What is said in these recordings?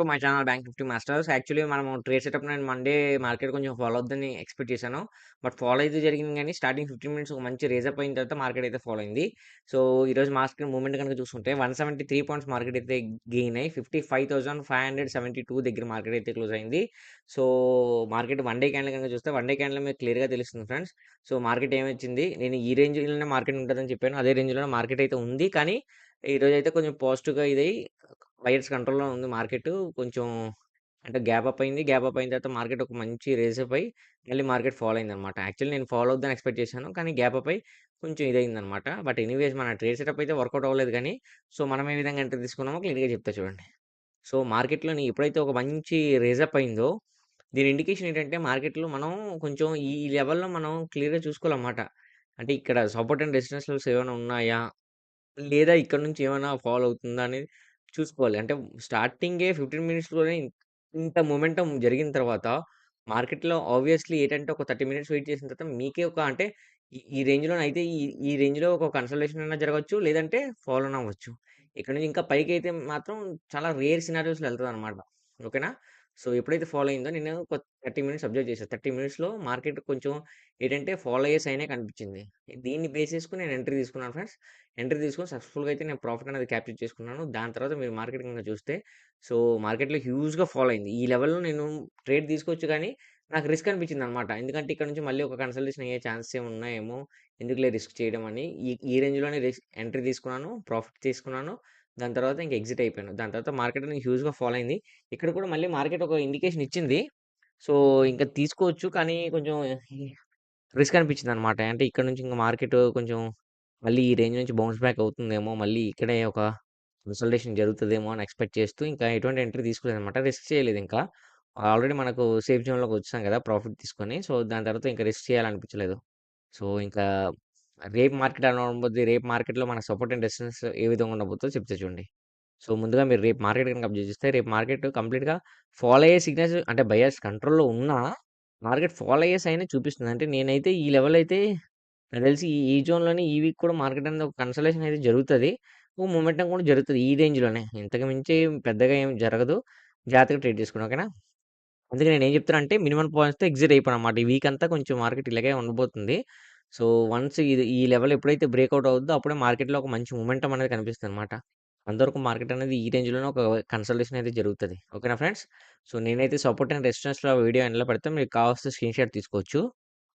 To my channel bank fifty masters. Actually మనం trade setup నేను Monday market కొంచెం follow అవుద్దని ఎక్స్పెక్ట్ చేశాను. బట్ ఫాలో అయితే జరిగింది కానీ స్టార్టింగ్ ఫిఫ్టీన్ మినిట్స్ ఒక మంచి రేజ్ అప్ అయిన తర్వాత మార్కెట్ అయితే ఫాలో అయింది. సో ఈరోజు మార్కెట్ మూమెంట్ కనుక చూసుకుంటే one seventy three points market అయితే గెయిన్ అయ్యి fifty five thousand five hundred seventy two దగ్గర మార్కెట్ అయితే క్లోజ్ అయింది. So market one day candle కనుక చూస్తే వన్ డే క్యాండిల్ మీకు క్లియర్గా తెలుస్తుంది ఫ్రెండ్స్. సో మార్కెట్ ఏమొచ్చింది? నేను ఈ రేంజ్లోనే మార్కెట్ ఉంటుందని చెప్పాను. అదే రేంజ్లోనే మార్కెట్ అయితే ఉంది. కానీ ఈరోజు అయితే కొంచెం పాజిటివ్గా ఇది బయర్స్ కంట్రోల్‌లో ఉంది మార్కెటు. కొంచెం అంటే గ్యాప్ అప్ అయింది. గ్యాప్ అప్ అయిన తర్వాత మార్కెట్ ఒక మంచి రేస్ అప్ అయ్యి, మళ్ళీ మార్కెట్ ఫాలో అయిందనమాట. యాక్చువల్లీ నేను ఫాలో అవుద్దని ఎక్స్‌పెక్ట్ చేశాను. కానీ గ్యాప్ అప్ అయ్యి కొంచెం ఇదయిందనమాట. బట్ ఎనీవేస్ మన ట్రేడ్ సెటప్ అయితే వర్కౌట్ అవ్వలేదు కానీ సో మనం ఏ విధంగా ఎంట్రీ తీసుకున్నామో క్లియర్‌గా చెప్తా చూడండి. సో మార్కెట్‌లోని ఎప్పుడైతే ఒక మంచి రేజప్ అప్ అయిందో, దీని ఇండికేషన్ ఏంటంటే మార్కెట్‌లో మనం కొంచెం ఈ లెవెల్‌లో మనం క్లియర్‌గా చూసుకోవాలన్నమాట. అంటే ఇక్కడ సపోర్ట్ అండ్ రెసిస్టెన్స్ లెవెల్స్ ఏమైనా ఉన్నాయా? లేదా ఇక్కడ నుంచి ఏమైనా ఫాలో అవుతుందా అనేది చూసుకోవాలి. అంటే స్టార్టింగే 15 మినిట్స్‌లోనే ఇంత మొమెంటం జరిగిన తర్వాత మార్కెట్‌లో ఆబ్వియస్‌లీ ఏంటంటే ఒక 30 మినిట్స్ వెయిట్ చేసిన తర్వాత మీకే ఒక అంటే ఈ ఈ రేంజ్‌లోనైతే ఈ ఈ రేంజ్‌లో ఒక కన్సల్టేషన్ అయినా జరగొచ్చు. లేదంటే ఫాలో అవ్వచ్చు. ఇక్కడ నుంచి ఇంకా పైకైతే మాత్రం చాలా రేర్ సినారియోస్‌లో ఎళ్తదనమాట. ఓకేనా? సో ఎప్పుడైతే ఫాలో అయిందో నేను ఒక 30 మినిట్స్ అబ్జర్వ్ చేశా. 30 మినిట్స్‌లో మార్కెట్ కొంచెం ఏంటంటే ఫాలో అయ్యే సైనే కనిపించింది. దీన్ని బేస్ చేసుకొని నేను ఎంట్రీ తీసుకున్నాను ఫ్రెండ్స్. ఎంట్రీ తీసుకొని సక్సెస్‌ఫుల్‌గా అయితే నేను ప్రాఫిట్ అనేది క్యాప్చర్ చేసుకున్నాను. దాని తర్వాత మీరు మార్కెట్ గనుక చూస్తే సో మార్కెట్‌లో హ్యూజ్‌గా ఫాలో అయింది. ఈ లెవెల్‌లో నేను ట్రేడ్ తీసుకోవచ్చు కానీ నాకు రిస్క్ అనిపించిందనమాట. ఎందుకంటే ఇక్కడ నుంచి మళ్ళీ ఒక కన్సల్టేషన్ అయ్యే ఛాన్సెస్ ఏమి ఉన్నాయేమో, ఎందుకులే రిస్క్ చేయడం అని ఈ ఈ రేంజ్‌లోనే రిస్క్ ఎంట్రీ తీసుకున్నాను. ప్రాఫిట్ తీసుకున్నాను. దాని తర్వాత ఇంక ఎగ్జిట్ అయిపోయాను. దాని తర్వాత మార్కెట్ అనేది హ్యూజ్‌గా ఫాలో అయింది. ఇక్కడ కూడా మళ్ళీ మార్కెట్ ఒక ఇండికేషన్ ఇచ్చింది. సో ఇంకా తీసుకోవచ్చు. కానీ కొంచెం రిస్క్ అనిపించింది అనమాట అంటే ఇక్కడ నుంచి ఇంకా మార్కెట్ కొంచెం మళ్ళీ ఈ రేంజ్ నుంచి బౌన్స్ బ్యాక్ అవుతుందేమో, మళ్ళీ ఇక్కడే ఒక కన్సల్టేషన్ జరుగుతుందేమో అని ఎక్స్‌పెక్ట్ చేస్తూ ఇంకా ఎటువంటి ఎంట్రీ తీసుకోలేదనమాట. రిస్క్ చేయలేదు ఇంకా ఆల్రెడీ మనకు సేఫ్ జోన్‌లోకి వచ్చాం కదా! ప్రాఫిట్ తీసుకొని. సో దాని తర్వాత ఇంకా రిస్క్ చేయాలనిపించలేదు. సో ఇంకా రేపు మార్కెట్ ఎలా ఉండబోద్ది, రేపు మార్కెట్‌లో మన సపోర్ట్ అండ్ రెసిస్టెన్స్ ఏ విధంగా ఉండబోతుందో చెప్తే చూడండి. సో ముందుగా మీరు రేపు మార్కెట్ కనుక అబ్జర్వ్ చేస్తే రేపు మార్కెట్ కంప్లీట్‌గా ఫాలో అయ్యే సిగ్నల్స్ అంటే బయర్స్ కంట్రోల్‌లో ఉన్నా మార్కెట్ ఫాలో అయ్యే అయినా చూపిస్తుంది. అంటే నేనైతే ఈ లెవెల్ అయితే నాకు తెలిసి ఈ జోన్‌లోనే ఈ వీక్ కూడా మార్కెట్ అనేది ఒక కన్సల్టేషన్ అయితే జరుగుతుంది ఓ మూమెంటం కూడా జరుగుతుంది ఈ రేంజ్‌లోనే. ఇంతకు మించి పెద్దగా ఏం జరగదు. జాగ్రత్తగా ట్రేడ్ చేసుకుని ఓకేనా? అందుకే నేను ఏం చెప్తాను అంటే మినిమం పాయింట్స్‌తో ఎగ్జిట్ అయిపోయానన్నమాట. ఈ వీక్ అంతా కొంచెం మార్కెట్ ఇలాగే ఉండబోతుంది. సో వన్స్ ఇది ఈ లెవెల్ ఎప్పుడైతే బ్రేక్అవుట్ అవుద్దో అప్పుడే మార్కెట్‌లో ఒక మంచి మొమెంటం అనేది కనిపిస్తదనమాట. అంతవరకు మార్కెట్ అనేది ఈ రేంజ్‌లోనే ఒక కన్సల్టేషన్ అయితే జరుగుతది. ఓకేనా ఫ్రెండ్స్? సో నేనైతే సపోర్ట్ అండ్ రెసిస్టెన్స్‌లో వీడియో ఎండ్‌లో పెడితే మీకు కావాల్సిన స్క్రీన్‌షాట్ తీసుకోవచ్చు.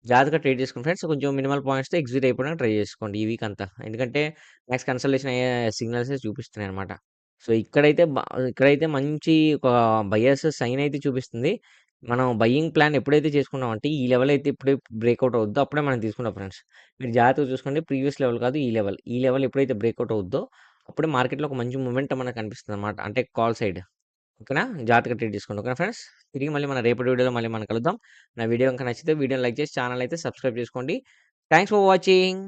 జాగ్రత్తగా ట్రేడ్ చేసుకోండి ఫ్రెండ్స్. కొంచెం మినిమల్ పాయింట్స్‌తో ఎగ్జిట్ అయిపోవడానికి ట్రై చేసుకోండి ఈ వీక్ అంతా. ఎందుకంటే నెక్స్ట్ కన్సల్టేషన్ అయ్యే సిగ్నల్సే చూపిస్తున్నాయన్నమాట. సో ఇక్కడైతే బ ఇక్కడైతే మంచి ఒక బయర్స్ సైన్ అయితే చూపిస్తుంది. మనం బయ్యింగ్ ప్లాన్ ఎప్పుడైతే చేసుకున్నామంటే ఈ లెవెల్ అయితే ఇప్పుడే బ్రేక్అవుట్ అవుద్దో అప్పుడే మనం తీసుకుంటాం ఫ్రెండ్స్. మీరు జాగ్రత్తగా చూసుకుంటే ప్రీవియస్ లెవెల్ కాదు ఈ లెవెల్. ఈ లెవెల్ ఎప్పుడైతే బ్రేక్అవుట్ అవుద్దో అప్పుడే మార్కెట్‌లో ఒక మంచి మూమెంట్ మనకు కనిపిస్తదనమాట. అంటే కాల్ సైడ్. ఓకేనా? జాగ్రత్తగా ట్రీట్ చేసుకోండి. ఓకేనా ఫ్రెండ్స్? తిరిగి మళ్ళీ మన రేపటి వీడియోలో మళ్ళీ మనం కలుద్దాం. నా వీడియో ఇంకా నచ్చితే వీడియోని లైక్ చేసి ఛానల్ అయితే సబ్స్క్రైబ్ చేసుకోండి. Thanks for watching.